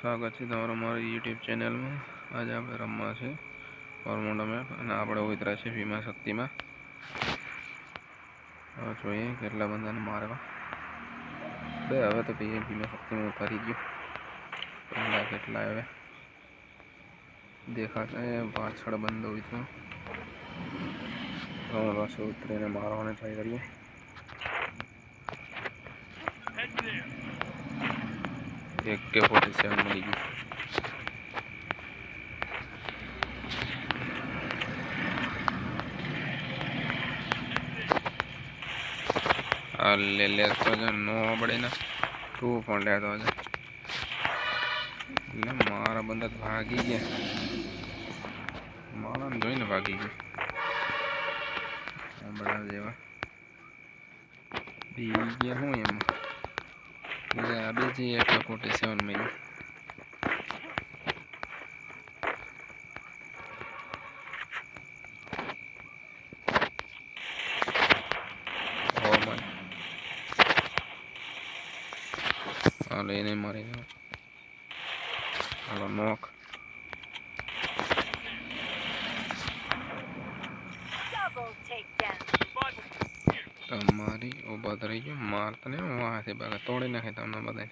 સ્વાગત છે તમારું મારી યુટ્યુબ ચેનલમાં. આજે આપણે રમવા છે ફોર્મોડા મેપ અને આપણે ઉતરા છે ભીમા શક્તિમાં. હવે જોઈએ કેટલા બધાને મારવા. બે, હવે તો ભાઈ ભીમા શક્તિમાં ઉતારી ગયો. પહેલાં કેટલા હવે દેખાશે પાછળ બંધ હોય તો. પાછું ઉતરીને મારવાની ટ્રાય કરીએ. એક ફોર્ટી સેવન મળી ગયું. આ લે લેતો છે નો પડે ને તું પણ લેતો છે મારા બંદા ભાગી ગયા. મારા જોઈને ભાગી ગયા. બધા જેવા બી ગયા હું એમાં. એટલે આ બીજી એક ફોર્ટી સેવન હાલો એને મારી હાલો નોક તમારી ઊભા તો રહી ગયો મારતો ને હું હાથે બાગા તોડી નાખે તમને બધાને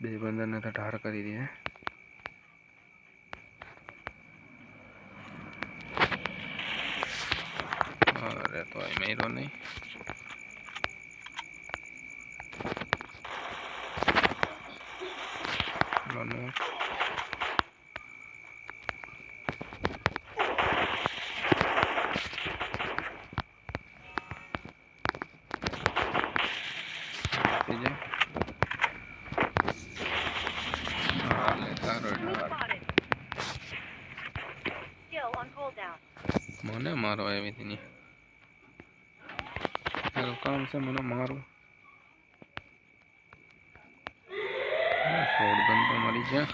બે બંદરને તો ઠાર કરી દે અરે તો એ મેરો નહીં નો આપી જાય હા લે તારો Enemy ઢાર spotted. Skill on cooldown. મને મારો એવી નહીં. તારું કામ છે, મને મારું. સોળ ગન તો મરી ગયા.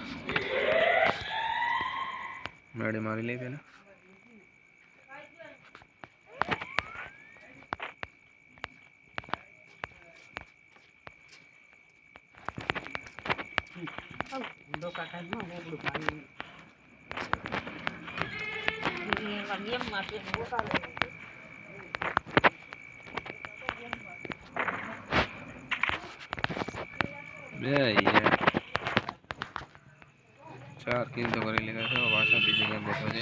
મેળે મારી લઈ પેલા ઊંડો કાકા નો મોગલું પાણી એ એમ માથે મોટા લે બે યાર ચાર કિલ તો કરી લીધા છે હવે પાછા બીજી ગેમ બેઠો છે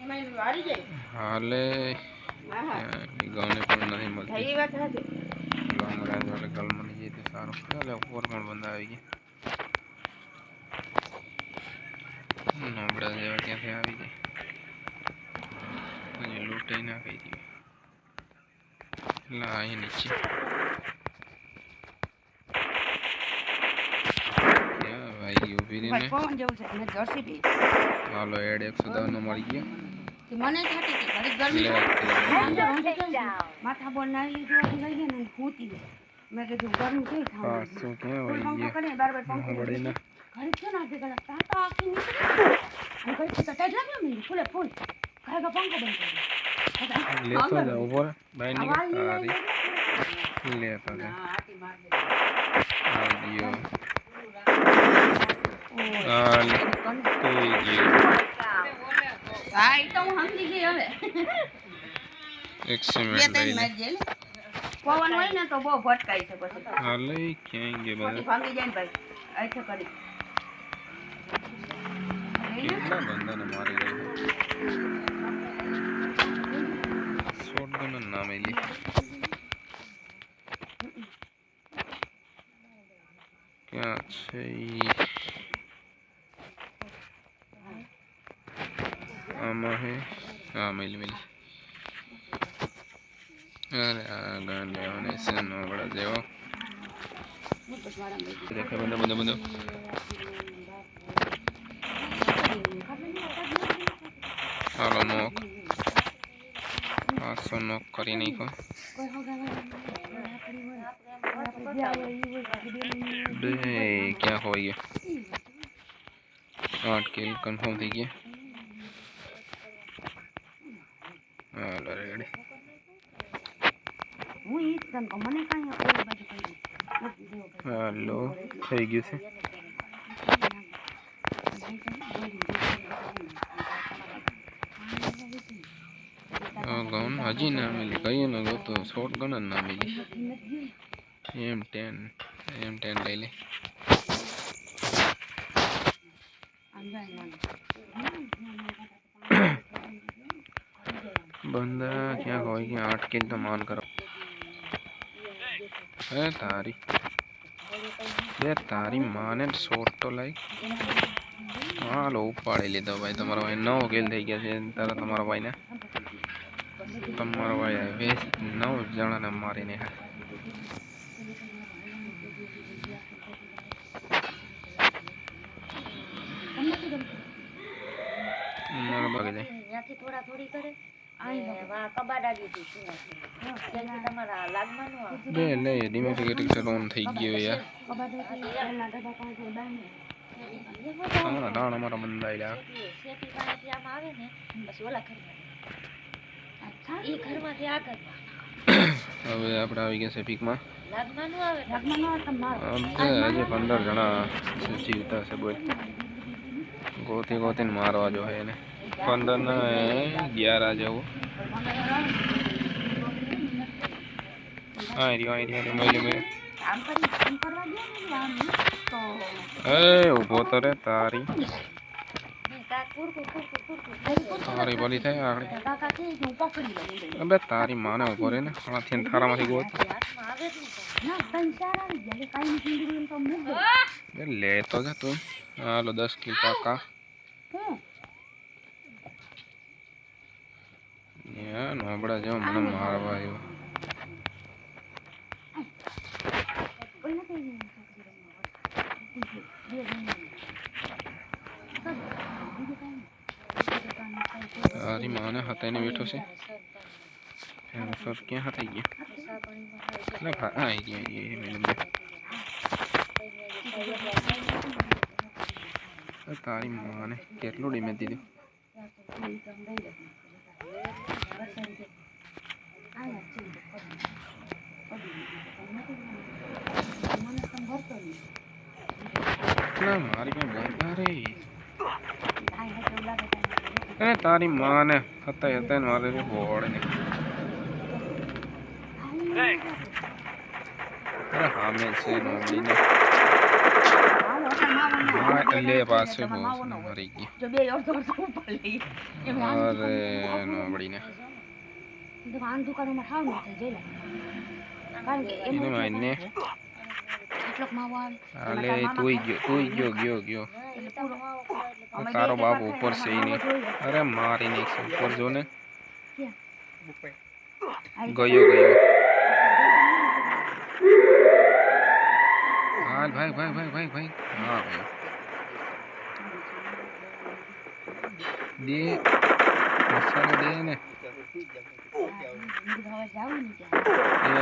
એમાં વારી જાય હાલે હા હા ગામને પણ નથી થઈ મળતી વાત હતી ગામડા જોડે ગલ મળી જાય તો સારું ચાલે ઉપર પણ બંધ આવી ગયા નબળા જેવા ક્યાંથી આવી જાય અને લૂંટાઈ ના કહી દીધી એટલે અહીં નીચે. હાલો એડ એકસો દસ નો મળી ગયો. તે મને થતી હતી ઘડી ગરમી લે માથા બોલ ના જોવા ગઈ ને ગઈ. મેં કીધું ગરમી કઈ હા શું કે બાર બાર પંખો વળી ના નાખી ગયા તાતા આખી નીકળી. તો ટાઈટ લાગ્યો મને ફૂલે ફૂલ ઘરે પંખો બંધ કરી તો પવન હોય ને તો બહુ ભટકાઈ છે પછી. ક્યાંય ભાંગી ભાઈ. કરી. કેટલા બંદાને મારી રહ્યા શોટગન નામે એલી ક્યાં છે આમાં હે? હા મિલી મિલી. અરે આ ગાન લેવાને છે નોબળા જેવો. દેખાય બંદો બંદો બંદો હાલો નોક પાંચસો નોક કરી નાખો બે ક્યાં ખોવાઈ ગયા આઠ કિલ કન્ફર્મ થઈ ગયા હાલો રેડી હું ઈ જ તને કહું મને કાંઈ ઓલી બાજુ કઈ નથી દેવો ભાઈ. હાલો થઈ ગયું છે આ ગન હજી ના મિલી કઈ ન ગોતો શોર્ટ ગન જ ના મિલી એમ ટેન એમ ટેન લઈ લે બંદા ક્યાંક હોય ક્યાં આઠ કિલ તો માલ કરો હે તારી બે તારી માને શોર્ટ તો લાઈ હાલો ઉપાડી લીધો ભાઈ તમારો ભાઈ નવ કિલ થઈ ગયા છે તારા તમારા ભાઈને તમારો ભાઈ વીસ નવ જણાને મારીને મારો ભાગી જાય. થોડા થોડી કરે. બે લે ડિમેટિકેટિક ઓન થઈ ગયો યાર. અમારા દાણ અમારા બંધાયેલા ઈ ઘરમાંથી આગળ. હવે આપણે આવી ગયા છે પીકમાં લાગમાં નું આવે ને અબે હજી પંદર જણા જીવતા છે બોલ. ગોતી ગોતીને મારવા જો હે એને. પંદર ને અગિયાર જેવું હા. રહ્યો અહીં રહ્યો મેલી મેં. એ ઊભો તો રે તારી. તારી બોલી થાય આગળ. અબે તારી માને ઊભો રે ને હાથથી ને થારામાંથી ગોત. જ નહીં તો. જા તું. હાલો, દસ કિલ પાકા. નોબડા જેવો મને મારવા આવ્યો કોઈ નથી બે જણ તારી માને હતાઈને બેઠો છે એનો સર ક્યાં હતાઈ ગયો એટલે ભા હા આવી ગયા આવી ગયા મેડમ તારી માને કેટલું ડીમેજ દીધું ના મારી પાસે બોલતા રે અરે તારી માને હતા હતા મારે બોડ ને અરે હામે છે નોબડીને ને લે પાસે બહુ મરી ગઈ. અરે નોબડીને આમ દુકાનોમાં ઠાવ ન જઈ લે. કારણ કે એને માને કેટલોક માવો આવે. હાલે ગયો તુંય ગયો ગયો ગયો. એટલે તમારો માવો કરે એટલે અમે તારો બે બાપ ટકા ઉપર છે ખાઈને એની માવો જોઈએ. અરે મારી નાખશે ઉપર જો ને આઈ ગયો ગયો હાલ ભાઈ ભાઈ ભાઈ ભાઈ ભાઈ હા ભાઈ દે મસાલો દે ને હવે જાવું ને ત્યાં એ